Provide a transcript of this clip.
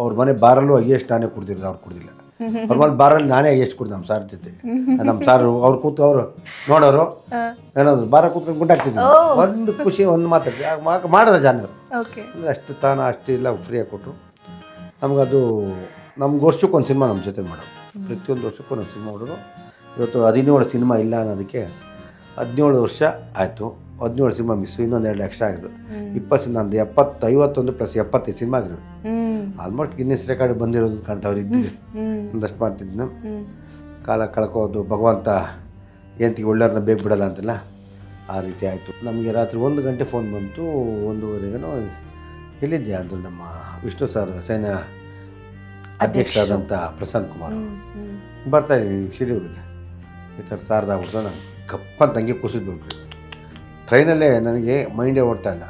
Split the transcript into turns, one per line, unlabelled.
ಅವ್ರ ಮನೆ ಬಾರಲ್ಲೂ ಹೈಯೆಸ್ಟ್ ನಾನೇ ಕುಡ್ದಿರೋದು ಅವ್ರು ಕುಡ್ದಿಲ್ಲ. ಅವ್ರ ಮನೆ ಬಾರಲ್ಲಿ ನಾನೇ ಹೈಯೆಸ್ಟ್ ಕುಡ್ದು ನಮ್ಮ ಸಾರ್ ಜೊತೆ. ನಮ್ಮ ಸಾರು ಅವ್ರು ಕೂತು ಅವರು ನೋಡೋರು ಏನಾದ್ರು ಬಾರ ಕೂತ್ಕೊಂಡು ಗುಂಡಾಗ್ತಿದ್ದೆ ಒಂದು ಖುಷಿ ಒಂದು ಮಾತಾಡ್ತಿ ಮಾಡಿದ ಜಾನರು. ಅಂದರೆ ಅಷ್ಟು ತಾನ ಅಷ್ಟು ಇಲ್ಲ ಫ್ರೀಯಾಗಿ ಕೊಟ್ಟರು ನಮಗದು ನಮ್ಗೆ ವರ್ಷಕ್ಕೆ ಒಂದು ಸಿನಿಮಾ ನಮ್ಮ ಜೊತೆ ಮಾಡೋದು ಪ್ರತಿಯೊಂದು ವರ್ಷಕ್ಕೂ ಒಂದು ಸಿನಿಮಾ ಮಾಡೋದು ಇವತ್ತು ಹದಿನೇಳು ಸಿನಿಮಾ ಇಲ್ಲ ಅನ್ನೋದಕ್ಕೆ ಹದಿನೇಳು ವರ್ಷ ಆಯಿತು. ಹದಿನೇಳು ಸಿನಿಮಾ ಮಿಸ್ಸು ಇನ್ನೊಂದು ಎರಡು ಎಕ್ಸ್ಟ್ರಾ ಆಗಿದೆ ಇಪ್ಪತ್ತು ನಂದು ಎಪ್ಪತ್ತು ಐವತ್ತೊಂದು ಪ್ಲಸ್ ಎಪ್ಪತ್ತೈದು ಸಿನಿಮಾ ಆಗಿರೋದು. ಆಲ್ಮೋಸ್ಟ್ ಗಿನ್ನಿಸ್ ರೆಕಾರ್ಡ್ ಬಂದಿರೋದು ಕಾಣ್ತಾವ್ರು ಇದ್ದಿದೆ
ಹ್ಮ್
ಒಂದಷ್ಟು ಮಾಡ್ತಿದ್ನು. ಕಾಲ ಕಳ್ಕೋದು ಭಗವಂತ ಹೆಂಡ್ತಿಗೆ ಒಳ್ಳೆಯವ್ರನ್ನ ಬೇಗ ಬಿಡಲ್ಲ ಅಂತಲ್ಲ ಆ ರೀತಿ ಆಯಿತು. ನಮಗೆ ರಾತ್ರಿ ಒಂದು ಗಂಟೆ ಫೋನ್ ಬಂತು ಒಂದೂವರೆಗೂ ಎಲ್ಲಿದ್ಯಾ ಅಂದರು ನಮ್ಮ ವಿಷ್ಣು ಸರ್ ಸೇನಾ ಅಧ್ಯಕ್ಷರಾದಂಥ ಪ್ರಸನ್ನ ಕುಮಾರ್. ಬರ್ತಾ ಇದ್ದೀನಿ ಶಿಡಿ ಹೋಗಿದೆ. ಈ ಥರ ಸಾರ್ದಾಗ್ಬಿಟ್ಟು ನಾನು ಕಪ್ಪಂತಂಗೆ ಕುಸಿದ್ಬಿಟ್ರಿ ಟ್ರೈನಲ್ಲೇ ನನಗೆ ಮೈಂಡೇ ಓಡ್ತಾ ಇಲ್ಲ.